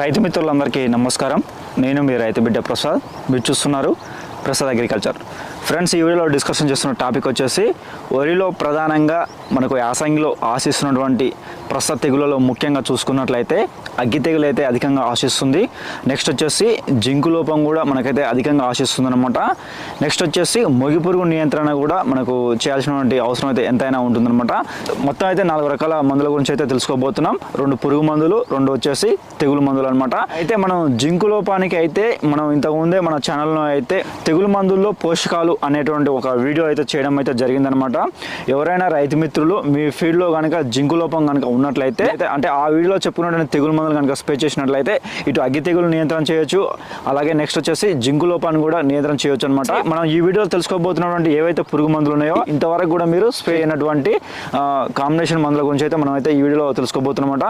రైతు మిత్రులందరికీ నమస్కారం. నేను మీ రైతు బిడ్డ ప్రసాద్. మీరు చూస్తున్నారు ప్రసాద్ అగ్రికల్చర్. ఫ్రెండ్స్ ఈ వీడియోలో డిస్కషన్ చేస్తున్న టాపిక్ వచ్చేసి వరిలో ప్రధానంగా మనకు యాసంగిలో ఆశిస్తున్నటువంటి ప్రస్తుత తెగులలో ముఖ్యంగా చూసుకున్నట్లయితే అగ్గి తెగులు అయితే అధికంగా ఆశిస్తుంది. నెక్స్ట్ వచ్చేసి జింకు లోపం కూడా మనకైతే అధికంగా ఆశిస్తుంది అనమాట నెక్స్ట్ వచ్చేసి మొగి పురుగు నియంత్రణ కూడా మనకు చేయాల్సినటువంటి అవసరం అయితే ఎంతైనా ఉంటుందన్నమాట. మొత్తం అయితే నాలుగు రకాల మందుల గురించి అయితే తెలుసుకోబోతున్నాం. రెండు పురుగు మందులు రెండు వచ్చేసి తెగులు మందులు అనమాట అయితే మనం జింకు లోపానికి అయితే మనం ఇంతకుముందే మన ఛానల్లో అయితే తెగులు మందుల్లో పోషకాలు అనేటువంటి ఒక వీడియో అయితే చేయడం అయితే జరిగిందనమాట ఎవరైనా రైతు మిత్రులు మీ ఫీల్డ్లో కనుక జింకు లోపం కనుక ఉన్నట్లయితే అంటే ఆ వీడియోలో చెప్పుకున్నటువంటి తెగులు మందులు కనుక స్ప్రే చేసినట్లయితే ఇటు అగ్గి తెగులు నియంత్రణ చేయొచ్చు. అలాగే నెక్స్ట్ వచ్చేసి జింకు లోపాన్ని కూడా నియంత్రణ చేయొచ్చు అనమాట మనం ఈ వీడియోలో తెలుసుకోబోతున్నటువంటి ఏవైతే పురుగు మందులు ఉన్నాయో ఇంతవరకు కూడా మీరు స్ప్రే అయినటువంటి కాంబినేషన్ మందుల గురించి అయితే మనం అయితే ఈ వీడియోలో తెలుసుకోబోతున్నమాట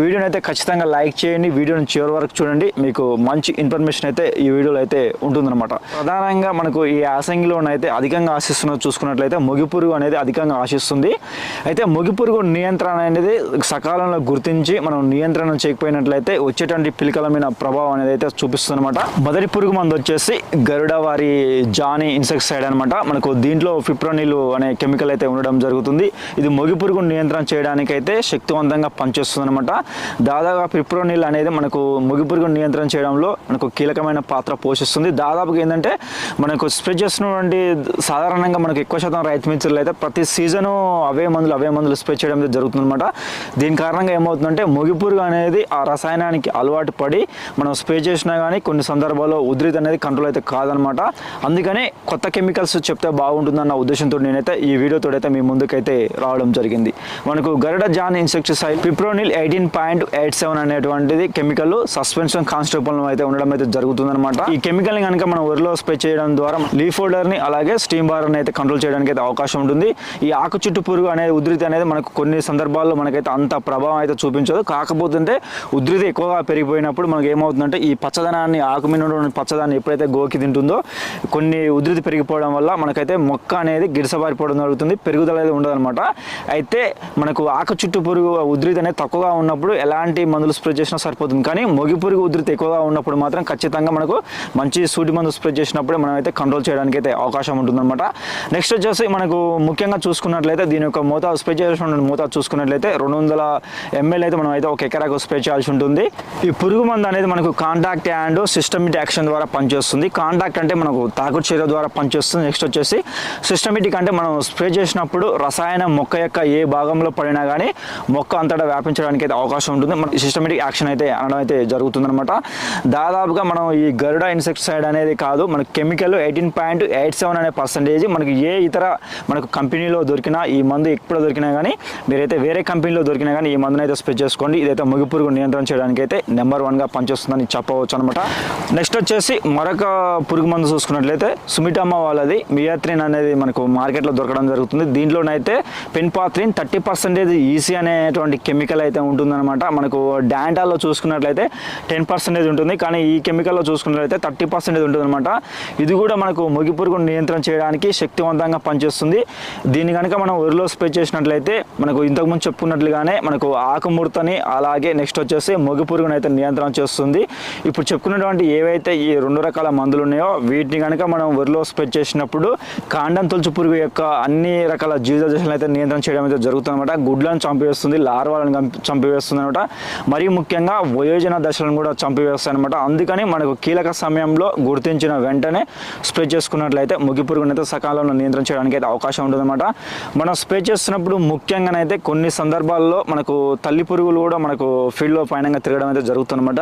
వీడియోని అయితే ఖచ్చితంగా లైక్ చేయండి. వీడియోని చివరి వరకు చూడండి. మీకు మంచి ఇన్ఫర్మేషన్ అయితే ఈ వీడియోలో అయితే ఉంటుందన్నమాట. ప్రధానంగా మనకు ఈ యాసంగిలో అయితే అధికంగా ఆశిస్తున్నది చూసుకున్నట్లయితే మొగి పురుగు అనేది అధికంగా ఆశిస్తుంది. అయితే మొగి పురుగు నియంత్రణ అనేది సకాలంలో గుర్తించి మనం నియంత్రణ పోయినట్లయితే వచ్చేటువంటి పిలికలమైన ప్రభావం అనేది అయితే చూపిస్తుంది అనమాట మొదటి పురుగు మందు వచ్చేసి గరుడ వారి జానీ ఇన్సెక్టిసైడ్ అనమాట మనకు దీంట్లో ఫిప్రోనిల్ అనే కెమికల్ అయితే ఉండడం జరుగుతుంది. ఇది మొగి పురుగు నియంత్రణ చేయడానికి అయితే శక్తివంతంగా పనిచేస్తుంది అనమాట దాదాపుగా ఫిప్రోనిల్ అనేది మనకు మొగి పురుగు నియంత్రణ చేయడంలో మనకు కీలకమైన పాత్ర పోషిస్తుంది. దాదాపుగా ఏంటంటే మనకు స్ప్రే చేస్తున్నటువంటి సాధారణంగా మనకు ఎక్కువ శాతం రైతు మిత్రులు అయితే ప్రతి సీజను అవే మందులు అవే మందులు స్ప్రే చేయడం జరుగుతుంది అనమాట దీని కారణంగా ఏమవుతుందంటే మొగి పురుగు అనేది ఆ రసాయనానికి అలవాటు పడి మనం స్ప్రే చేసినా కానీ కొన్ని సందర్భాల్లో ఉధృతి అనేది కంట్రోల్ అయితే కాదనమాట. అందుకని కొత్త కెమికల్స్ చెప్తే బాగుంటుందన్న ఉద్దేశంతో నేనైతే ఈ వీడియోతో అయితే మీ ముందుకైతే రావడం జరిగింది. మనకు గరడ John insecticide fipronil eighteen point eight seven అనేటువంటిది కెమికల్ సస్పెన్షన్ కాన్స్టేబుల్ అయితే ఉండడం అయితే జరుగుతుందనమాట ఈ కెమికల్ని కనుక మనం వరిలో స్ప్రే చేయడం ద్వారా లీఫ్ని అలాగే స్టీమ్ బార్ అయితే కంట్రోల్ చేయడానికి అయితే అవకాశం ఉంటుంది. ఈ ఆకు చుట్టు పురుగు అనేది ఉధృతి అనేది మనకు కొన్ని సందర్భాల్లో మనకైతే అంత ప్రభావం అయితే చూపించదు. కాకపోతే ఉధృతి ఎక్కువగా పెరిగిపోయినప్పుడు మనకి ఏమవుతుందంటే ఈ పచ్చదనాన్ని ఆకు మీద ఉన్నటువంటి పచ్చదనాన్ని ఎప్పుడైతే గోకి తింటుందో కొన్ని ఉధృతి పెరిగిపోవడం వల్ల మనకైతే మొక్క అనేది గిరిసబారిపోవడం జరుగుతుంది పెరుగుదల అనేది ఉండదన్నమాట. అయితే మనకు ఆకు చుట్టూ పురుగు ఉధృతి అనేది తక్కువగా ఉన్నప్పుడు ఎలాంటి మందులు స్ప్రే చేసినా సరిపోతుంది. కానీ మొగి పురుగు ఉధృతి ఎక్కువగా ఉన్నప్పుడు మాత్రం ఖచ్చితంగా మనకు మంచి సూటి మందు స్ప్రే చేసినప్పుడే మనం అయితే కంట్రోల్ చేయడానికి అయితే అవకాశం ఉంటుందన్నమాట. నెక్స్ట్ వచ్చేసి మనకు ముఖ్యంగా చూసుకున్నట్లయితే దీని యొక్క మోతాదు స్ప్రే చేసిన మోతాదు చూసుకున్నట్లయితే రెండు వందల ఎంఎల్ అయితే మనం అయితే ఒక ఎకరాకు స్ప్రే చేయాల్సి ఉంటుంది. ఈ పురుగు మందు అనేది మనకు కాంటాక్ట్ అండ్ సిస్టమిక్ యాక్షన్ ద్వారా పనిచేస్తుంది. కాంటాక్ట్ అంటే మనకు తాకుడు చర్య ద్వారా పనిచేస్తుంది. నెక్స్ట్ వచ్చేసి సిస్టమేటిక్ అంటే మనం స్ప్రే చేసినప్పుడు రసాయన మొక్క యొక్క ఏ భాగంలో పడినా కానీ మొక్క అంతటా వ్యాపించడానికి అయితే అవకాశం ఉంటుంది. మన సిస్టమేటిక్ యాక్షన్ అయితే అనడం అయితే జరుగుతుందనమాట దాదాపుగా మనం ఈ గరుడ ఇన్సెక్టిసైడ్ అనేది కాదు మన chemical eighteen point eight seven అనే పర్సంటేజ్ మనకి ఏ ఇతర మనకు కంపెనీలో దొరికినా ఈ మందు ఎప్పుడు దొరికినా కానీ మీరైతే వేరే కంపెనీలో దొరికినా కానీ ఈ మందునైతే అయితే స్ప్రే చేసుకోండి. ఇదైతే ముగిపురుగు నియంత్రణ చేయడానికి అయితే నెంబర్ వన్గా పనిచేస్తుందని చెప్పవచ్చు అనమాట నెక్స్ట్ వచ్చేసి మరొక పురుగు మందు చూసుకున్నట్లయితే సుమిటమ్మ వాళ్ళది మియాత్రిన్ అనేది మనకు మార్కెట్లో దొరకడం జరుగుతుంది. దీంట్లోనైతే పెన్పాత్రిన్ థర్టీ పర్సెంటేజ్ ఈసీ అనేటువంటి కెమికల్ అయితే ఉంటుందన్నమాట. మనకు డాంటాల్లో చూసుకున్నట్లయితే టెన్ పర్సెంటేజ్ ఉంటుంది కానీ ఈ కెమికల్లో చూసుకున్నట్లయితే థర్టీ పర్సెంటేజ్ ఉంటుందన్నమాట. ఇది కూడా మనకు మొగి పురుగును నియంత్రణ చేయడానికి శక్తివంతంగా పనిచేస్తుంది. దీన్ని కనుక మనం ఒరిలో స్ప్రే చేసినట్లయితే మనకు ఇంతకుముందు చెప్పుకున్నట్లుగానే మనకు ఆకుముడతని అలాగే నెక్స్ట్ వచ్చేసి మొగి పురుగును అయితే నియంత్రణ చేస్తుంది. ఇప్పుడు చెప్పుకున్నటువంటి ఏవైతే ఈ రెండు రకాల మందులు ఉన్నాయో వీటిని కనుక మనం వరిలో స్ప్రే చేసినప్పుడు కాండం తొలుచు పురుగు యొక్క అన్ని రకాల జీవిత దశలను అయితే నియంత్రణ చేయడం అయితే జరుగుతుంది అనమాట గుడ్లను చంపివేస్తుంది లార్వాలను చంపివేస్తుంది అనమాట మరీ ముఖ్యంగా వయోజన దశలను కూడా చంపివేస్తాయి అనమాట అందుకని మనకు కీలక సమయంలో గుర్తించిన వెంటనే స్ప్రే చేసుకున్నట్లయితే ముగి పురుగును అయితే సకాలంలో నియంత్రణ చేయడానికి అయితే అవకాశం ఉంటుందన్నమాట. మనం స్ప్రే చేస్తున్నప్పుడు ముఖ్యంగానైతే కొన్ని సందర్భాల్లో మనకు తల్లి పురుగులు కూడా మనకు స్పీడ్లో పైన తిరగడం అయితే జరుగుతుందన్నమాట.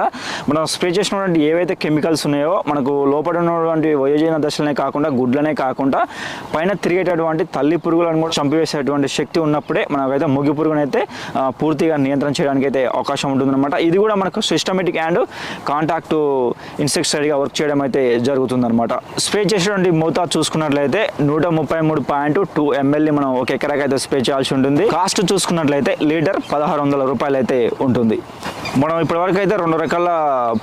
మనం స్ప్రే చేసినటువంటి ఏవైతే కెమికల్స్ ఉన్నాయో మనకు లోపల ఉన్నటువంటి వయోజన దశలనే కాకుండా గుడ్లనే కాకుండా పైన తిరిగేటటువంటి తల్లి పురుగులను కూడా చంపివేసేటువంటి శక్తి ఉన్నప్పుడే మనకైతే ముగి పురుగునైతే పూర్తిగా నియంత్రణ చేయడానికి అయితే అవకాశం ఉంటుందన్నమాట. ఇది కూడా మనకు సిస్టమేటిక్ అండ్ కాంటాక్ట్ ఇన్సెక్టిసైడ్గా వర్క్ చేయడం అయితే జరుగుతుందన్నమాట. స్ప్రే చేసేటువంటి మోతాదు చూసుకున్నట్లయితే నూట ముప్పై మూడు పాయింట్ టూ ఎంఎల్ని మనం ఒక ఎకరాకైతే స్ప్రే చేయాల్సి ఉంటుంది. కాస్ట్ చూసుకున్నట్లయితే లీటర్ పదహారు వందల రూపాయలు అయితే ఉంటుంది. మనం ఇప్పటివరకు అయితే రెండు రకాల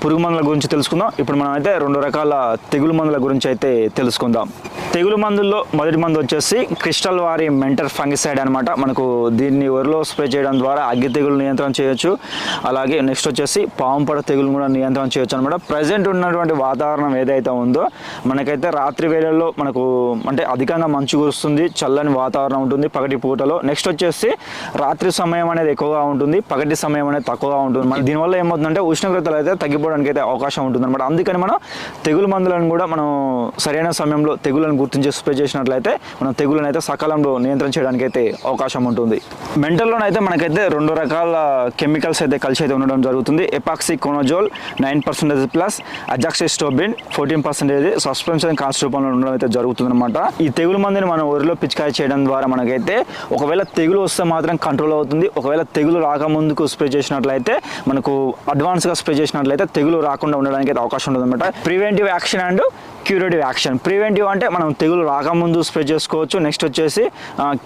పురుగు మందుల గురించి తెలుసుకుందాం. ఇప్పుడు మనం అయితే రెండు రకాల తెగులు మందుల గురించి అయితే తెలుసుకుందాం. తెగులు మందుల్లో మొదటి మందు వచ్చేసి క్రిస్టల్ వారి మెంటర్ ఫంగిసైడ్ అనమాట మనకు దీన్ని వరిలో స్ప్రే చేయడం ద్వారా అగ్గి తెగులు నియంత్రణ చేయొచ్చు. అలాగే నెక్స్ట్ వచ్చేసి పాంపడ తెగులు కూడా నియంత్రణ చేయొచ్చు అనమాట ప్రజెంట్ ఉన్నటువంటి వాతావరణం ఏదైతే ఉందో మనకైతే రాత్రి వేళల్లో మనకు అంటే అధికంగా మంచు కురుస్తుంది చల్లని వాతావరణం ఉంటుంది పగటి పూటలో. నెక్స్ట్ వచ్చేసి రాత్రి సమయం అనేది ఎక్కువగా ఉంటుంది పగటి సమయం అనేది తక్కువగా ఉంటుంది. మన దీనివల్ల ఏమవుతుందంటే ఉష్ణోగ్రతలు అయితే తగ్గిపోవడానికి అయితే అవకాశం ఉంటుంది అనమాట అందుకని మనం తెగులు మందులను కూడా మనం సరైన సమయంలో తెగులను గుర్తించి స్ప్రే చేసినట్లయితే మనం తెగులను అయితే సకాలంలో నియంత్రణ చేయడానికి అయితే అవకాశం ఉంటుంది. మెంటల్లోనైతే మనకైతే రెండు రకాల కెమికల్స్ అయితే కలిసి అయితే ఉండడం జరుగుతుంది. Epoxiconazole nine percentage plus azoxystrobin fourteen percentage suspension cost రూపంలో ఉండడం అయితే జరుగుతుంది అనమాట ఈ తెగులు మందుని మనం ఒరిలో పిచికారి చేయడం ద్వారా మనకైతే ఒకవేళ తెగులు వస్తే మాత్రం కంట్రోల్ అవుతుంది. ఒకవేళ తెగులు రాకముందుకు స్ప్రే చేసినట్లయితే మనకు అడ్వాన్స్గా స్ప్రే చేసినట్లయితే తెగులు రాకుండా ఉండడానికి అయితే అవకాశం ఉంటుంది అనమాట preventive action and curative action. Preventive అంటే మనం తెగులు రాకముందు స్ప్రే చేసుకోవచ్చు. నెక్స్ట్ వచ్చేసి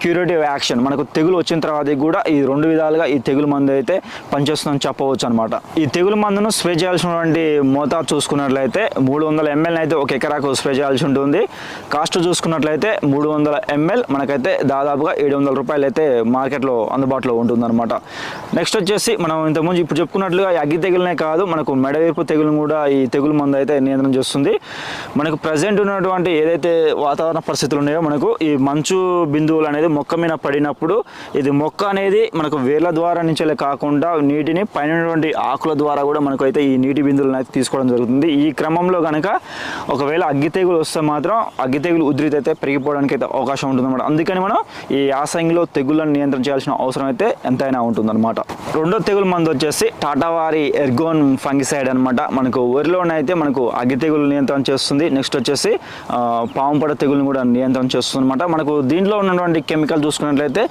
క్యూరేటివ్ యాక్షన్. మనకు తెగులు వచ్చిన తర్వాత కూడా ఈ రెండు విధాలుగా ఈ తెగులు మందు అయితే పనిచేస్తుందని చెప్పవచ్చు అనమాట ఈ తెగులు మందును స్ప్రే చేయాల్సినటువంటి మోతాదు చూసుకున్నట్లయితే మూడు వందల ఎంఎల్ అయితే ఒక ఎకరాకు స్ప్రే చేయాల్సి ఉంటుంది. కాస్ట్ చూసుకున్నట్లయితే మూడు వందల ఎంఎల్. మనకైతే దాదాపుగా ఏడు వందల రూపాయలు అయితే మార్కెట్లో అందుబాటులో ఉంటుందన్నమాట. నెక్స్ట్ వచ్చేసి మనం ఇంతకుముందు ఇప్పుడు చెప్పుకున్నట్లుగా అగ్గి తెగులనే కాదు మనకు మెడవేర్పు తెగులు కూడా ఈ తెగులు మందు అయితే నియంత్రణ చేస్తుంది. మనకు మనకు ప్రజెంట్ ఉన్నటువంటి ఏదైతే వాతావరణ పరిస్థితులు ఉన్నాయో మనకు ఈ మంచు బిందువులు అనేది మొక్క మీద పడినప్పుడు ఇది మొక్క అనేది మనకు వేర్ల ద్వారా నుంచే కాకుండా నీటిని పైన ఆకుల ద్వారా కూడా మనకు అయితే ఈ నీటి బిందువులను అయితే తీసుకోవడం జరుగుతుంది. ఈ క్రమంలో కనుక ఒకవేళ అగ్గి తెగులు వస్తే మాత్రం అగ్గి తెగులు ఉధృతి అయితే పెరిగిపోవడానికి అయితే అవకాశం ఉంటుందన్నమాట. అందుకని మనం ఈ యాసంగిలో తెగుళ్ళను నియంత్రణ చేయాల్సిన అవసరం అయితే ఎంతైనా ఉంటుందన్నమాట. రెండో తెగులు మందు వచ్చేసి టాటా వారి ఎర్గోన్ ఫంగిసైడ్ అనమాట మనకు వరిలోనైతే మనకు అగ్గి తెగులు నియంత్రణ చేస్తుంది. నెక్స్ట్ వచ్చేసి పాముపడ తెగులను కూడా నియంత్రణ చేస్తుంది అనమాట మనకు దీంట్లో ఉన్నటువంటి కెమికల్ చూసుకున్నట్లయితే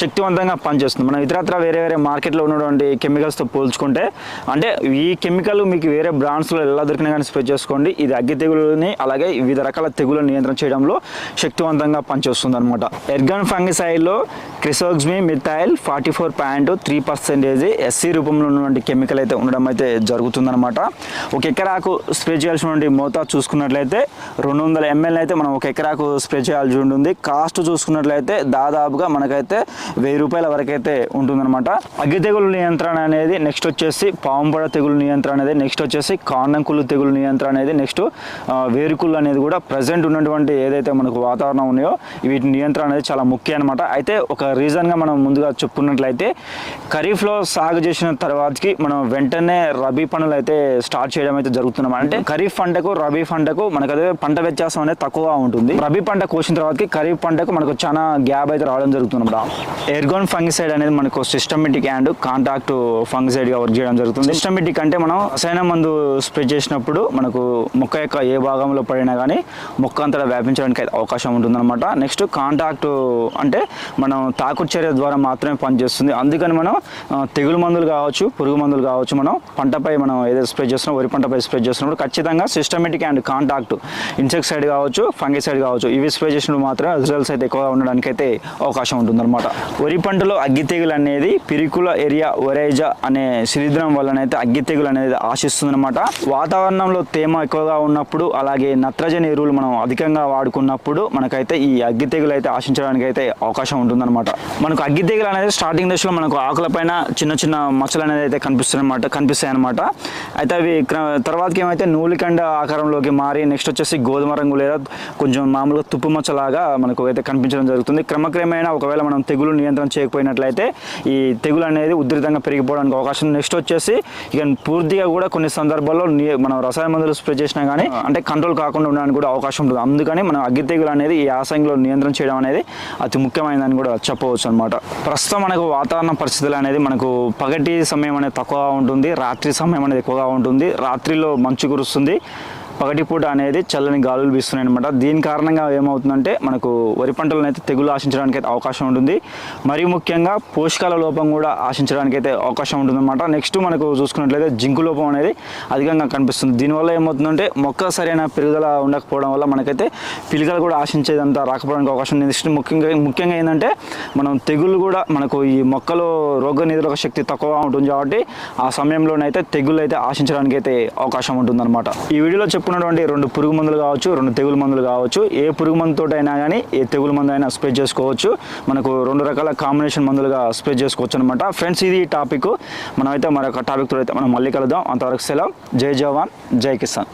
శక్తివంతంగా పనిచేస్తుంది. మనం ఇతరత్ర వేరే వేరే మార్కెట్లో ఉన్నటువంటి కెమికల్స్తో పోల్చుకుంటే అంటే ఈ కెమికల్ మీకు వేరే బ్రాండ్స్లో ఎలా దొరికినా కానీ స్ప్రే చేసుకోండి. ఇది అగ్గి తెగులని అలాగే వివిధ రకాల తెగులను నియంత్రణ చేయడంలో శక్తివంతంగా పనిచేస్తుంది అనమాట Ergon ఫంగిసైడ్లో kresoxim methyl forty four point three percentage SC రూపంలో ఉన్నటువంటి కెమికల్ అయితే ఉండడం అయితే జరుగుతుందన్నమాట. ఒక ఎకరాకు స్ప్రే చేయాల్సినటువంటి మోతాదు చూసుకున్నట్లయితే రెండు వందల ఎంఎల్ అయితే మనం ఒక ఎకరాకు స్ప్రే చేయాల్సి ఉంటుంది. కాస్ట్ చూసుకున్నట్లయితే దాదాపుగా మనకైతే వెయ్యి రూపాయల వరకైతే ఉంటుందన్నమాట. అగ్గి తెగులు నియంత్రణ అనేది నెక్స్ట్ వచ్చేసి పాంపడ తెగులు నియంత్రణ అనేది నెక్స్ట్ వచ్చేసి కాండంకులు తెగులు నియంత్రణ అనేది నెక్స్ట్ వేరుకుళ్ళు అనేది కూడా ప్రజెంట్ ఉన్నటువంటి ఏదైతే మనకు వాతావరణం ఉన్నాయో వీటి నియంత్రణ అనేది చాలా ముఖ్యం అనమాట అయితే ఒక రీజన్గా మనం ముందుగా చెప్పుకున్నట్లయితే ఖరీఫ్లో సాగు చేసిన తర్వాతకి మనం వెంటనే రబీ పనులు అయితే స్టార్ట్ చేయడం అయితే జరుగుతున్నాం అంటే ఖరీఫ్ పంటకు రబీ పంటకు మనకు అదే పంట వ్యత్యాసం అనేది తక్కువగా ఉంటుంది. రబీ పంట కోసిన తర్వాతకి ఖరీఫ్ పంటకు మనకు చాలా గ్యాప్ అయితే రావడం జరుగుతుంది ఎర్గోన్ ఫంగిసైడ్ అనేది మనకు సిస్టమేటిక్ అండ్ కాంటాక్ట్ ఫంగిసైడ్గా వర్క్ చేయడం జరుగుతుంది. సిస్టమేటిక్ అంటే మనం రసాయన మందు స్ప్రే చేసినప్పుడు మనకు మొక్క యొక్క ఏ భాగంలో పడినా కానీ మొక్క అంతటా వ్యాపించడానికి అవకాశం అవకాశం ఉంటుందన్నమాట. నెక్స్ట్ కాంటాక్ట్ అంటే మనం తాకుడు చర్య ద్వారా మాత్రమే పనిచేస్తుంది. అందుకని మనం తెగులు మందులు కావచ్చు పురుగు మందులు కావచ్చు మనం పంటపై మనం ఏదైతే స్ప్రే చేస్తున్నాం వరి పంటపై స్ప్రే చేస్తున్నప్పుడు ఖచ్చితంగా సిస్టమేటిక్ అండ్ కాంటాక్ట్ ఇన్సెక్సైడ్ కావచ్చు ఫంగిసైడ్ కావచ్చు ఇవి స్ప్రే చేసినప్పుడు మాత్రం రిజల్ట్స్ అయితే ఎక్కువగా ఉండడానికి అయితే అవకాశం ఉంటుందన్నమాట. వరి పంటలో అగ్గి తెగులు అనేది పిరికుల ఏరియా ఒరైజా అనే శిలీద్రం వల్లనైతే అగ్గి తెగులు అనేది ఆశిస్తుందన్నమాట. వాతావరణంలో తేమ ఎక్కువగా ఉన్నప్పుడు అలాగే నత్రజని ఎరువులు మనం అధికంగా వాడుకున్నప్పుడు మనకైతే ఈ అగ్గి తెగులు అయితే ఆశించడానికి అయితే అవకాశం ఉంటుందన్నమాట. మనకు అగ్గి తెగులు అనేది స్టార్టింగ్ దశలో మనకు ఆకులపైన చిన్న చిన్న మచ్చలు అనేది అయితే కనిపిస్తున్నమాట అనమాట కనిపిస్తాయి అనమాట అయితే అవి తర్వాతకి ఏమైతే నూలికండ ఆకారంలోకి మారి నెక్స్ట్ వచ్చేసి గోధుమ రంగు లేదా కొంచెం మామూలుగా తుప్పు మచ్చలాగా మనకు అయితే కనిపించడం జరుగుతుంది. క్రమక్రమేణా ఒకవేళ మనం తెగులు నియంత్రణ చేయకపోయినట్లయితే ఈ తెగులు అనేది ఉధృతంగా పెరిగిపోవడానికి అవకాశం. నెక్స్ట్ వచ్చేసి ఇక పూర్తిగా కూడా కొన్ని సందర్భాల్లో మనం రసాయన మందులు స్ప్రే చేసినా కానీ అంటే కంట్రోల్ కాకుండా ఉండడానికి కూడా అవకాశం ఉంటుంది. అందుకని మనం అగ్గి తెగులు అనేది ఈ యాసంగిలో నియంత్రణ చేయడం అనేది అతి ముఖ్యమైనదని కూడా చెప్పవచ్చు అనమాట ప్రస్తుతం మనకు వాతావరణ పరిస్థితులు అనేది మనకు పగటి సమయం అనేది తక్కువగా ఉంటుంది. రాత్రి సమయం అనేది ఎక్కువగా ఉంటుంది. రాత్రిలో మంచు కురుస్తుంది. పగటిపూట అనేది చల్లని గాలులు వీస్తున్నాయి అనమాట దీని కారణంగా ఏమవుతుందంటే మనకు వరి పంటలను అయితే తెగులు ఆశించడానికి అయితే అవకాశం ఉంటుంది. మరీ ముఖ్యంగా పోషకాల లోపం కూడా ఆశించడానికి అయితే అవకాశం ఉంటుందన్నమాట. నెక్స్ట్ మనకు చూసుకున్నట్లయితే జింకు లోపం అనేది అధికంగా కనిపిస్తుంది. దీనివల్ల ఏమవుతుందంటే మొక్క సరైన పెరుగుదల ఉండకపోవడం వల్ల మనకైతే పిలుగలు కూడా ఆశించేదంతా రాకపోవడానికి అవకాశం ఉంది. నెక్స్ట్ ముఖ్యంగా ముఖ్యంగా ఏంటంటే మనం తెగులు కూడా మనకు ఈ మొక్కలో రోగ నిరోధక శక్తి తక్కువగా ఉంటుంది కాబట్టి ఆ సమయంలోనైతే తెగులు అయితే ఆశించడానికి అయితే అవకాశం ఉంటుందన్నమాట. ఈ వీడియోలో చెప్పుకున్న చెప్పుకున్నటువంటి రెండు పురుగు మందులు కావచ్చు రెండు తెగులు మందులు కావచ్చు ఏ పురుగు మందుతో అయినా కానీ ఏ తెగులు మందు అయినా స్ప్రే చేసుకోవచ్చు. మనకు రెండు రకాల కాంబినేషన్ మందులుగా స్ప్రే చేసుకోవచ్చు అనమాట ఫ్రెండ్స్ ఇది టాపిక్ మనమైతే మరొక టాపిక్తో అయితే మనం మళ్ళీ కలుద్దాం. అంతవరకు సెలవు. జై జవాన్ జై కిసాన్.